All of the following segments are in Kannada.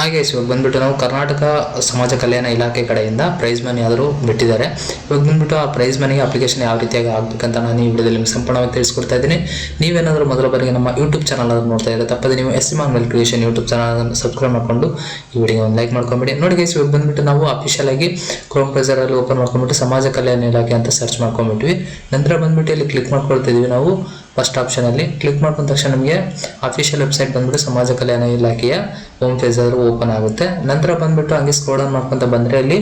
ಹಾಗೆ ಇವಾಗ ಬಂದ್ಬಿಟ್ಟು ನಾವು ಕರ್ನಾಟಕ ಸಮಾಜ ಕಲ್ಯಾಣ ಇಲಾಖೆ ಕಡೆಯಿಂದ ಪ್ರೈಸ್ ಮನಿ ಆದರೂ ಬಿಟ್ಟಿದ್ದಾರೆ. ಇವಾಗ ಬಂದ್ಬಿಟ್ಟು ಆ ಪ್ರೈಸ್ ಮನಿಗೆ ಅಪ್ಲಿಕೇಶನ್ ಯಾವ ರೀತಿಯಾಗಿ ಆಗಬೇಕಂತ ನಾನು ಈ ವಿಡಿಯೋದಲ್ಲಿ ನಿಮ್ಗೆ ಸಂಪೂರ್ಣವಾಗಿ ತಿಳಿಸ್ಕೊಡ್ತಾ ಇದ್ದೀನಿ. ನೀವೇನಾದರೂ ಮೊದಲ ಬಾರಿಗೆ ನಮ್ಮ ಯೂಟ್ಯೂಬ್ ಚಾನಲ್ ಅನ್ನು ನೋಡ್ತಾ ಇದ್ರೆ ತಪ್ಪದೆ ನೀವು S M R creation YouTube channel subscribe ಮಾಡಿಕೊಂಡು ಈ ವಿಡಿಯೋ ಒಂದು ಲೈಕ್ ಮಾಡ್ಕೊಂಬಿಡಿ. ನೋಡಿ ಗೈಸ್ ಇವಾಗ ಬಂದ್ಬಿಟ್ಟು ನಾವು ಅಫಿಷಿಯಲ್ ಆಗಿ ಕ್ರೋಮ್ ಬ್ರೌಸರಲ್ಲಿ ಓಪನ್ ಮಾಡ್ಕೊಂಡ್ಬಿಟ್ಟು ಸಮಾಜ ಕಲ್ಯಾಣ ಇಲಾಖೆ ಅಂತ ಸರ್ಚ್ ಮಾಡ್ಕೊಂಬಿಟ್ವಿ ನಂತರ ಬಂದ್ಬಿಟ್ಟು ಇಲ್ಲಿ ಕ್ಲಿಕ್ ಮಾಡ್ಕೊಳ್ತಿದ್ವಿ ನಾವು. ಫಸ್ಟ್ ಆಪ್ಷನಲ್ಲಿ ಕ್ಲಿಕ್ ಮಾಡ್ಕೊಂಡ ತಕ್ಷಣ ನಮಗೆ ಅಫಿಷಿಯಲ್ ವೆಬ್ಸೈಟ್ ಬಂದ್ಬಿಟ್ಟು ಸಮಾಜ ಕಲ್ಯಾಣ ಇಲಾಖೆಯ ಹೋಮ್ ಆದರೂ ಓಪನ್ ಆಗುತ್ತೆ. ನಂತರ ಬಂದ್ಬಿಟ್ಟು ಹಂಗೆ ಸ್ಕ್ರೋಲ್ ಡೌನ್ ಮಾಡ್ಕೊಂತ ಬಂದರೆ ಅಲ್ಲಿ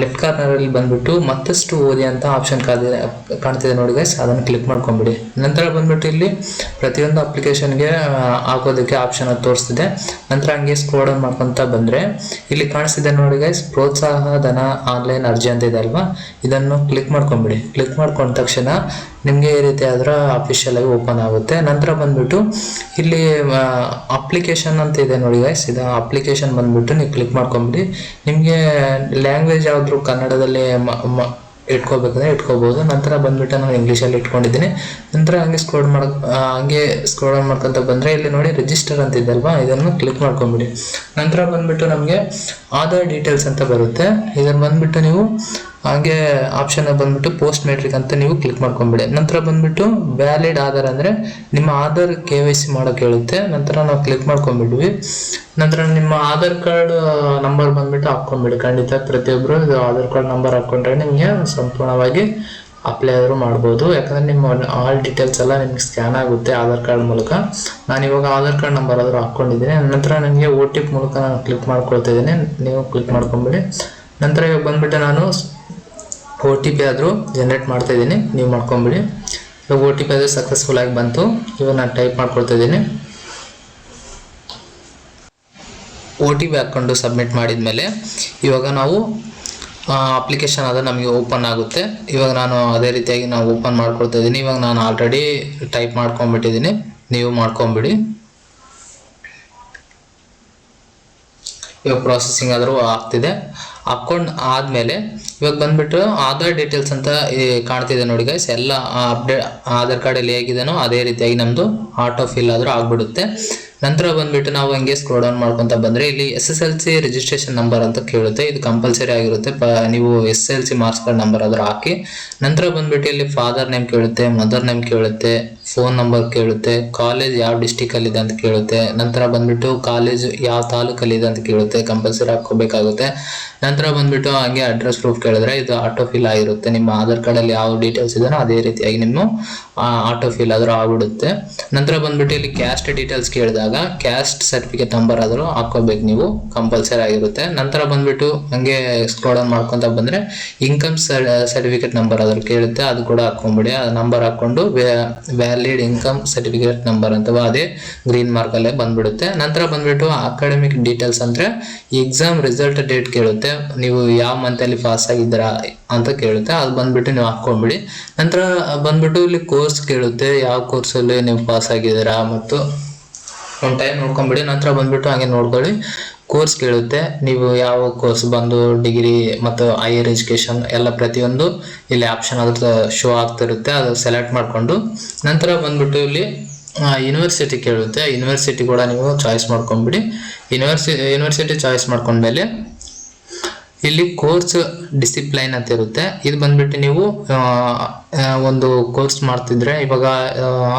ಲೆಫ್ಟ್ ಕಾರ್ನರಲ್ಲಿ ಬಂದ್ಬಿಟ್ಟು ಮತ್ತಷ್ಟು ಓದಿ ಅಂತ ಆಪ್ಷನ್ ಕಾಣ್ತಿದೆ ನೋಡಿ ಗೈಸ್ ಅದನ್ನು ಕ್ಲಿಕ್ ಮಾಡ್ಕೊಂಬಿಡಿ. ನಂತರ ಬಂದ್ಬಿಟ್ಟು ಇಲ್ಲಿ ಪ್ರತಿಯೊಂದು ಅಪ್ಲಿಕೇಶನ್ಗೆ ಹಾಕೋದಕ್ಕೆ ಆಪ್ಷನ್ ಅದು ತೋರಿಸ್ತಿದೆ. ನಂತರ ಹಂಗೆ ಸ್ಕ್ರೋಲ್ ಆನ್ ಮಾಡ್ಕೊತ ಬಂದರೆ ಇಲ್ಲಿ ಕಾಣಿಸ್ತಿದೆ ನೋಡಿ ಗೈಸ್ ಪ್ರೋತ್ಸಾಹ, ಧನ, ಆನ್ಲೈನ್ ಅರ್ಜಿ ಅಂತ ಇದೆ ಅಲ್ವಾ? ಇದನ್ನು ಕ್ಲಿಕ್ ಮಾಡ್ಕೊಂಬಿಡಿ. ಕ್ಲಿಕ್ ಮಾಡ್ಕೊಂಡ ತಕ್ಷಣ ನಿಮಗೆ ಈ ರೀತಿ ಆದ್ರೆ ಅಫಿಷಿಯಲ್ ಆಗಿ ಓಪನ್ ಆಗುತ್ತೆ. ನಂತರ ಬಂದ್ಬಿಟ್ಟು ಇಲ್ಲಿ ಅಪ್ಲಿಕೇಶನ್ ಅಂತ ಇದೆ ನೋಡಿ ಗೈಸ್ ಇದು ಅಪ್ಲಿಕೇಶನ್ ಬಂದ್ಬಿಟ್ಟು ನೀವು ಕ್ಲಿಕ್ ಮಾಡ್ಕೊಂಬಿಡಿ. ನಿಮಗೆ ಲ್ಯಾಂಗ್ವೇಜ್ ಯಾವ್ದು ಕನ್ನಡದಲ್ಲಿ ಇಟ್ಕೋಬೇಕಂದ್ರೆ ಇಟ್ಕೋಬಹುದು ನಂತರ ಬಂದ್ಬಿಟ್ಟು ನಾನು ಇಂಗ್ಲೀಷಲ್ಲಿ ಇಟ್ಕೊಂಡಿದ್ದೀನಿ. ನಂತರ ಹಂಗೆ ಸ್ಕ್ರೋಲ್ ಮಾಡ್ ಹಂಗೆ ಸ್ಕ್ರೋಲ್ ಮಾಡ್ಕೊಂತ ಬಂದರೆ ಇಲ್ಲಿ ನೋಡಿ ರಿಜಿಸ್ಟರ್ ಅಂತ ಇದೆ ಅಲ್ವಾ? ಇದನ್ನು ಕ್ಲಿಕ್ ಮಾಡ್ಕೊಂಬಿಡಿ. ನಂತರ ಬಂದ್ಬಿಟ್ಟು ನಮಗೆ ಆಧಾರ್ ಡೀಟೇಲ್ಸ್ ಅಂತ ಬರುತ್ತೆ. ಇದನ್ನು ಬಂದ್ಬಿಟ್ಟು ನೀವು ಹಾಗೆ ಆಪ್ಷನ್ ಬಂದ್ಬಿಟ್ಟು ಪೋಸ್ಟ್ ಮೆಟ್ರಿಕ್ ಅಂತ ನೀವು ಕ್ಲಿಕ್ ಮಾಡ್ಕೊಂಬಿಡಿ ನಂತರ ಬಂದ್ಬಿಟ್ಟು ವ್ಯಾಲಿಡ್ ಆಧಾರ್ ಅಂದರೆ ನಿಮ್ಮ ಆಧಾರ್ ಕೆ ವೈ ಸಿ ಮಾಡೋಕೆ ಹೇಳುತ್ತೆ. ನಂತರ ನಾವು ಕ್ಲಿಕ್ ಮಾಡ್ಕೊಂಬಿಡ್ವಿ ನಂತರ ನಿಮ್ಮ ಆಧಾರ್ ಕಾರ್ಡ್ ನಂಬರ್ ಬಂದ್ಬಿಟ್ಟು ಹಾಕ್ಕೊಂಬಿಡಿ ಖಂಡಿತ ಪ್ರತಿಯೊಬ್ಬರು ಇದು ಆಧಾರ್ ಕಾರ್ಡ್ ನಂಬರ್ ಹಾಕ್ಕೊಂಡ್ರೆ ನಿಮಗೆ ಸಂಪೂರ್ಣವಾಗಿ ಅಪ್ಲೈ ಆದರೂ ಮಾಡ್ಬೋದು. ಯಾಕಂದರೆ ನಿಮ್ಮ ಆಲ್ ಡೀಟೇಲ್ಸ್ ಎಲ್ಲ ನಿಮ್ಗೆ ಸ್ಕ್ಯಾನ್ ಆಗುತ್ತೆ ಆಧಾರ್ ಕಾರ್ಡ್ ಮೂಲಕ. ನಾನು ಇವಾಗ ಆಧಾರ್ ಕಾರ್ಡ್ ನಂಬರ್ ಆದರೂ ಹಾಕ್ಕೊಂಡಿದ್ದೀನಿ. ನಂತರ ನನಗೆ ಓ ಟಿ ಪಿ ಮೂಲಕ ನಾನು ಕ್ಲಿಕ್ ಮಾಡ್ಕೊಳ್ತಾ ಇದ್ದೀನಿ. ನೀವು ಕ್ಲಿಕ್ ಮಾಡ್ಕೊಂಬಿಡಿ ನಂತರ ಇವಾಗ ಬಂದ್ಬಿಟ್ಟು ನಾನು ಓ ಟಿ ಪಿ ಆದರೂ ಜನ್ರೇಟ್ ಮಾಡ್ತಾ ಇದ್ದೀನಿ. ನೀವು ಮಾಡ್ಕೊಂಬಿಡಿ. ಇವಾಗ ಓ ಟಿ ಪಿ ಆದರೂ ಸಕ್ಸಸ್ಫುಲ್ ಆಗಿ ಬಂತು. ಇವಾಗ ನಾನು ಟೈಪ್ ಮಾಡ್ಕೊಳ್ತಾ ಇದ್ದೀನಿ. ಓ ಟಿ ಪಿ ಹಾಕ್ಕೊಂಡು ಸಬ್ಮಿಟ್ ಮಾಡಿದ ಮೇಲೆ ಇವಾಗ ನಾವು ಅಪ್ಲಿಕೇಶನ್ ಅದು ನಮಗೆ ಓಪನ್ ಆಗುತ್ತೆ. ಇವಾಗ ನಾನು ಅದೇ ರೀತಿಯಾಗಿ ನಾವು ಓಪನ್ ಮಾಡ್ಕೊಳ್ತಾ ಇದ್ದೀನಿ. ಇವಾಗ ನಾನು ಆಲ್ರೆಡಿ ಟೈಪ್ ಮಾಡ್ಕೊಂಬಿಟ್ಟಿದ್ದೀನಿ ನೀವು ಮಾಡ್ಕೊಂಬಿಡಿ. ಇವಾಗ ಪ್ರೊಸೆಸಿಂಗ್ ಆದರೂ ಆಗ್ತಿದೆ. ಹಾಕ್ಕೊಂಡು ಆದಮೇಲೆ ಇವಾಗ ಬಂದುಬಿಟ್ಟು ಆಧಾರ್ ಡೀಟೇಲ್ಸ್ ಅಂತ ಕಾಣ್ತಿದೆ ನೋಡಿ ಗೈಸ್ ಎಲ್ಲ ಅಪ್ಡೇಟ್ ಆಧಾರ್ ಕಾರ್ಡಲ್ಲಿ ಹೇಗಿದೆನೋ ಅದೇ ರೀತಿಯಾಗಿ ನಮ್ಮದು ಆಟೋ ಫಿಲ್ ಆದರೂ ಆಗಿಬಿಡುತ್ತೆ. ನಂತರ ಬಂದ್ಬಿಟ್ಟು ನಾವು ಹಂಗೆ ಸ್ಕ್ರೋಲ್ ಡೌನ್ ಮಾಡ್ಕೊತ ಬಂದರೆ ಇಲ್ಲಿ S S L C registration number ಅಂತ ಕೇಳುತ್ತೆ. ಇದು ಕಂಪಲ್ಸರಿ ಆಗಿರುತ್ತೆ. ಪ, ನೀವು S L C marks card number ಆದರೂ ಹಾಕಿ. ನಂತರ ಬಂದುಬಿಟ್ಟು ಇಲ್ಲಿ ಫಾದರ್ ನೇಮ್ ಕೇಳುತ್ತೆ ಮದರ್ ನೇಮ್ ಕೇಳುತ್ತೆ. ಫೋನ್ ನಂಬರ್ ಕೇಳುತ್ತೆ ಕಾಲೇಜ್ ಯಾವ ಡಿಸ್ಟಿಕಲ್ಲಿದೆ ಅಂತ ಕೇಳುತ್ತೆ, ನಂತರ ಬಂದ್ಬಿಟ್ಟು ಕಾಲೇಜ್ ಯಾವ ತಾಲೂಕಲ್ಲಿ ಇದೆ ಅಂತ ಕೇಳುತ್ತೆ ಕಂಪಲ್ಸರಿ ಹಾಕೋಬೇಕಾಗುತ್ತೆ ನಂತರ ಬಂದ್ಬಿಟ್ಟು ಹಾಗೆ ಅಡ್ರೆಸ್ ಪ್ರೂಫ್ ಕೇಳಿದ್ರೆ ಇದು ಆಟೋ ಫಿಲ್ ಆಗಿರುತ್ತೆ. ನಿಮ್ಮ ಆಧಾರ್ ಕಾರ್ಡಲ್ಲಿ ಯಾವ ಡೀಟೇಲ್ಸ್ ಇದೆಯೋ ಅದೇ ರೀತಿಯಾಗಿ ನಿಮ್ಮ ಆಟೋ ಫಿಲ್ ಆದರೂ ಆಗ್ಬಿಡುತ್ತೆ. ನಂತರ ಬಂದ್ಬಿಟ್ಟು ಇಲ್ಲಿ ಕ್ಯಾಸ್ಟ್ ಡೀಟೇಲ್ಸ್ ಕೇಳಿದಾಗ ಕ್ಯಾಸ್ಟ್ ಸರ್ಟಿಫಿಕೇಟ್ ನಂಬರ್ ಆದರೂ ಹಾಕೋಬೇಕು ನೀವು ಕಂಪಲ್ಸರಿ ಆಗಿರುತ್ತೆ. ನಂತರ ಬಂದ್ಬಿಟ್ಟು ಹಂಗೆ ಸ್ಕ್ರೋಲ್ ಮಾಡ್ಕೊತ ಬಂದರೆ ಇನ್ಕಮ್ ಸರ್ಟಿಫಿಕೇಟ್ ನಂಬರ್ ಆದರೂ ಕೇಳುತ್ತೆ, ಅದು ಕೂಡ ಹಾಕ್ಕೊಂಬಿಡಿ. ಆ ನಂಬರ್ ಹಾಕ್ಕೊಂಡು ವ್ಯಾಲಿಡ್ ಇನ್ಕಮ್ ಸರ್ಟಿಫಿಕೇಟ್ ನಂಬರ್ ಅಂತ ಅದೇ ಗ್ರೀನ್ ಮಾರ್ಕಲ್ಲೇ ಬಂದ್ಬಿಡುತ್ತೆ. ನಂತರ ಬಂದ್ಬಿಟ್ಟು ಅಕಾಡೆಮಿಕ್ ಡೀಟೇಲ್ಸ್ ಅಂದರೆ ಎಕ್ಸಾಮ್ ರಿಸಲ್ಟ್ ಡೇಟ್ ಕೇಳುತ್ತೆ. ನೀವು ಯಾವ ಮಂತಲ್ಲಿ ಪಾಸ್ ಆಗಿದ್ದೀರಾ ಅಂತ ಕೇಳುತ್ತೆ. ಅದು ಬಂದ್ಬಿಟ್ಟು ನೀವು ಹಾಕ್ಕೊಂಬಿಡಿ ನಂತರ ಬಂದ್ಬಿಟ್ಟು ಇಲ್ಲಿ ಕೋರ್ಸ್ ಕೇಳುತ್ತೆ. ಯಾವ ಕೋರ್ಸಲ್ಲಿ ನೀವು ಪಾಸ್ ಆಗಿದ್ದೀರಾ ಮತ್ತು ಒಂದು ಟೈಮ್ ನೋಡ್ಕೊಂಬಿಡಿ, ನಂತರ ಬಂದ್ಬಿಟ್ಟು ಹಾಗೆ ನೋಡ್ಕೊಳ್ಳಿ. ಕೋರ್ಸ್ ಕೇಳುತ್ತೆ. ನೀವು ಯಾವ ಕೋರ್ಸ್ ಬಂದು ಡಿಗ್ರಿ ಮತ್ತು ಹೈಯರ್ ಎಜುಕೇಷನ್ ಎಲ್ಲ ಪ್ರತಿಯೊಂದು ಇಲ್ಲಿ ಆಪ್ಷನ್ ಅದ್ರ ಶೋ ಆಗ್ತಿರುತ್ತೆ, ಅದು ಸೆಲೆಕ್ಟ್ ಮಾಡಿಕೊಂಡು. ನಂತರ ಬಂದ್ಬಿಟ್ಟು ಇಲ್ಲಿ ಯೂನಿವರ್ಸಿಟಿ ಕೇಳುತ್ತೆ. ಯೂನಿವರ್ಸಿಟಿ ಕೂಡ ನೀವು ಚಾಯ್ಸ್ ಮಾಡ್ಕೊಂಬಿಡಿ ಯೂನಿವರ್ಸಿ ಯೂನಿವರ್ಸಿಟಿ ಚಾಯ್ಸ್ ಮಾಡ್ಕೊಂಡ್ಮೇಲೆ ಇಲ್ಲಿ ಕೋರ್ಸ್ ಡಿಸಿಪ್ಲೈನ್ ಅಂತ ಇರುತ್ತೆ. ಇದು ಬಂದ್ಬಿಟ್ಟು ನೀವು ಒಂದು ಕೋರ್ಸ್ ಮಾಡ್ತಿದ್ರೆ, ಇವಾಗ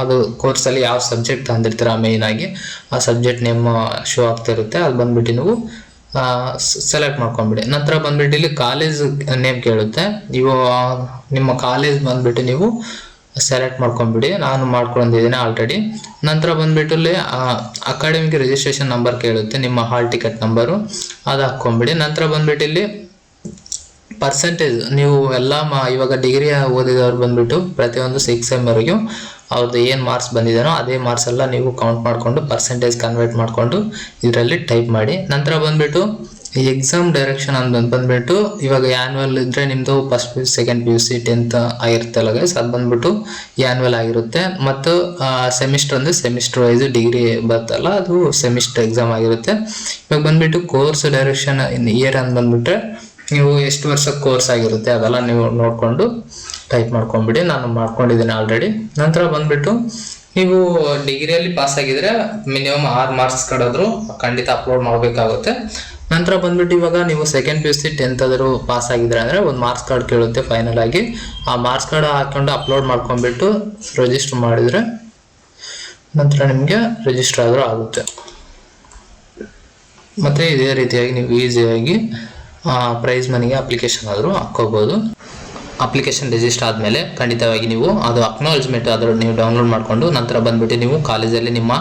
ಅದು ಕೋರ್ಸಲ್ಲಿ ಯಾವ ಸಬ್ಜೆಕ್ಟ್ ತಂದಿರ್ತೀರ ಮೇಯ್ನ್ ಆಗಿ, ಆ ಸಬ್ಜೆಕ್ಟ್ ನೇಮ್ ಶೋ ಆಗ್ತಿರುತ್ತೆ ಅದು ಬಂದ್ಬಿಟ್ಟು ನೀವು ಸೆಲೆಕ್ಟ್ ಮಾಡ್ಕೊಂಬಿಡಿ ನಂತರ ಬಂದ್ಬಿಟ್ಟು ಇಲ್ಲಿ ಕಾಲೇಜ್ ನೇಮ್ ಕೇಳುತ್ತೆ. ನೀವು ನಿಮ್ಮ ಕಾಲೇಜ್ ಬಂದ್ಬಿಟ್ಟು ನೀವು ಸೆಲೆಕ್ಟ್ ಮಾಡ್ಕೊಂಡ್ಬಿಡಿ. ನಾನು ಮಾಡ್ಕೊಂಡಿದ್ದೀನಿ ಆಲ್ರೆಡಿ ನಂತರ ಬಂದ್ಬಿಟ್ಟು ಇಲ್ಲಿ ಅಕಾಡೆಮಿಕ್ ರಿಜಿಸ್ಟ್ರೇಷನ್ ನಂಬರ್ ಕೇಳುತ್ತೆ, ನಿಮ್ಮ ಹಾಲ್ ಟಿಕೆಟ್ ನಂಬರು ಅದು ಹಾಕ್ಕೊಂಬಿಡಿ ನಂತರ ಬಂದ್ಬಿಟ್ಟು ಇಲ್ಲಿ ಪರ್ಸೆಂಟೇಜ್ ನೀವು ಎಲ್ಲ ಮಾ, ಇವಾಗ ಡಿಗ್ರಿ ಓದಿದವ್ರು ಬಂದ್ಬಿಟ್ಟು ಪ್ರತಿಯೊಂದು ಸಿಕ್ಸ್ ಎಮ್ವರೆಗೂ ಅವ್ರದ್ದು ಏನು ಮಾರ್ಕ್ಸ್ ಬಂದಿದೆಯೋ ಅದೇ ಮಾರ್ಕ್ಸ್ ಎಲ್ಲ ನೀವು ಕೌಂಟ್ ಮಾಡಿಕೊಂಡು ಪರ್ಸೆಂಟೇಜ್ ಕನ್ವರ್ಟ್ ಮಾಡಿಕೊಂಡು ಇದರಲ್ಲಿ ಟೈಪ್ ಮಾಡಿ. ನಂತರ ಬಂದ್ಬಿಟ್ಟು ಈ ಎಕ್ಸಾಮ್ ಡೈರೆಕ್ಷನ್ ಅಂತ ಬಂದ್ಬಿಟ್ಟು ಇವಾಗ ಆ್ಯನ್ಯುವಲ್ ಇದ್ದರೆ ನಿಮ್ಮದು first P U second P U C tenth ಆಗಿರುತ್ತಲ್ಲ guys ಅದು ಬಂದ್ಬಿಟ್ಟು ಆ್ಯನ್ಯುವಲ್ ಆಗಿರುತ್ತೆ. ಮತ್ತು ಸೆಮಿಸ್ಟರ್ ಅಂದರೆ ಸೆಮಿಸ್ಟರ್ ವೈಸ್ ಡಿಗ್ರಿ ಬರ್ತಲ್ಲ, ಅದು ಸೆಮಿಸ್ಟರ್ ಎಕ್ಸಾಮ್ ಆಗಿರುತ್ತೆ. ಇವಾಗ ಬಂದ್ಬಿಟ್ಟು ಕೋರ್ಸ್ ಡೈರೆಕ್ಷನ್ ಇನ್ ಇಯರ್ ಅಂತ ಬಂದ್ಬಿಟ್ರೆ ನೀವು ಎಷ್ಟು ವರ್ಷ ಕೋರ್ಸ್ ಆಗಿರುತ್ತೆ ಅದೆಲ್ಲ ನೀವು ನೋಡಿಕೊಂಡು ಟೈಪ್ ಮಾಡ್ಕೊಂಡ್ಬಿಡಿ. ನಾನು ಮಾಡ್ಕೊಂಡಿದ್ದೀನಿ ಆಲ್ರೆಡಿ ನಂತರ ಬಂದ್ಬಿಟ್ಟು ನೀವು ಡಿಗ್ರಿಯಲ್ಲಿ ಪಾಸ್ ಆಗಿದ್ರೆ ಮಿನಿಮಮ್ ಆರು ಮಾರ್ಕ್ಸ್ ಕಡೋದ್ರು ಖಂಡಿತ ಅಪ್ಲೋಡ್ ಮಾಡಬೇಕಾಗುತ್ತೆ. ನಂತರ ಬಂದ್ಬಿಟ್ಟು ಇವಾಗ ನೀವು second P U C tenth ಆದರೂ ಪಾಸ್ ಆಗಿದ್ರೆ ಅಂದರೆ ಒಂದು ಮಾರ್ಕ್ಸ್ ಕಾರ್ಡ್ ಕೇಳುತ್ತೆ ಫೈನಲ್ ಆಗಿ. ಆ ಮಾರ್ಕ್ಸ್ ಕಾರ್ಡ್ ಹಾಕೊಂಡು ಅಪ್ಲೋಡ್ ಮಾಡ್ಕೊಂಡ್ಬಿಟ್ಟು ರಿಜಿಸ್ಟರ್ ಮಾಡಿದರೆ ನಂತರ ನಿಮಗೆ ರಿಜಿಸ್ಟರ್ ಆದರೂ ಆಗುತ್ತೆ. ಮತ್ತು ಇದೇ ರೀತಿಯಾಗಿ ನೀವು ಈಸಿಯಾಗಿ ಪ್ರೈಸ್ ಮನಿಗೆ ಅಪ್ಲಿಕೇಶನ್ ಆದರೂ ಹಾಕ್ಕೋಬೋದು. ಅಪ್ಲಿಕೇಶನ್ ರಿಜಿಸ್ಟರ್ ಆದಮೇಲೆ ಖಂಡಿತವಾಗಿ ನೀವು ಅದು ಅಕ್ನಾಲಜ್ಮೆಂಟ್ ಆದರೂ ನೀವು ಡೌನ್ಲೋಡ್ ಮಾಡಿಕೊಂಡು ನಂತರ ಬಂದುಬಿಟ್ಟು ನೀವು ಕಾಲೇಜಲ್ಲಿ ನಿಮ್ಮ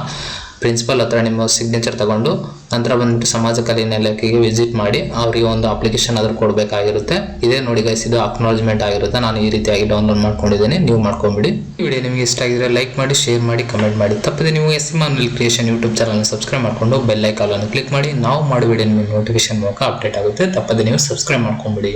ಪ್ರಿನ್ಸಿಪಲ್ ಹತ್ರ ನಿಮ್ಮ ಸಿಗ್ನೇಚರ್ ತಗೊಂಡು ನಂತರ ಬಂದ್ಬಿಟ್ಟು ಸಮಾಜ ಕಲ್ಯಾಣ ಇಲಾಖೆಗೆ ವಿಸಿಟ್ ಮಾಡಿ ಅವರಿಗೆ ಒಂದು ಅಪ್ಲಿಕೇಶನ್ ಆದರೂ ಕೊಡಬೇಕಾಗಿರುತ್ತೆ. ಇದೇ ನೋಡಿ ಗೈಸ್ ಇದು ಅಕ್ನಾಲಜ್ಮೆಂಟ್ ಆಗಿರುತ್ತೆ. ನಾನು ಈ ರೀತಿಯಾಗಿ ಡೌನ್ಲೋಡ್ ಮಾಡ್ಕೊಂಡಿದ್ದೀನಿ. ನೀವು ಮಾಡ್ಕೊಂಬಿಡಿ. ವಿಡಿಯೋ ನಿಮಗೆ ಇಷ್ಟ ಆಗಿದ್ರೆ ಲೈಕ್ ಮಾಡಿ ಶೇರ್ ಮಾಡಿ ಕಮೆಂಟ್ ಮಾಡಿ. ತಪ್ಪದೆ ನೀವು ಎಸ್ ಮಿಲ್ ಕ್ರಿಯೇಷನ್ ಯೂಟ್ಯೂಬ್ ಚಾನಲ್ನ ಸಬ್ಸ್ಕ್ರೈಬ್ ಮಾಡಿಕೊಂಡು ಬೆಲ್ ಐಕಾಲನ್ನು ಕ್ಲಿಕ್ ಮಾಡಿ. ನಾವು ಮಾಡಿ ವಿಡಿಯೋ ನಿಮಗೆ ನೋಟಿಫಿಕೇಶನ್ ಮೂಲಕ ಅಪ್ಡೇಟ್ ಆಗುತ್ತೆ. ತಪ್ಪದೆ ನೀವು ಸಬ್ಸ್ಕ್ರೈಬ್ ಮಾಡ್ಕೊಂಬಿಡಿ.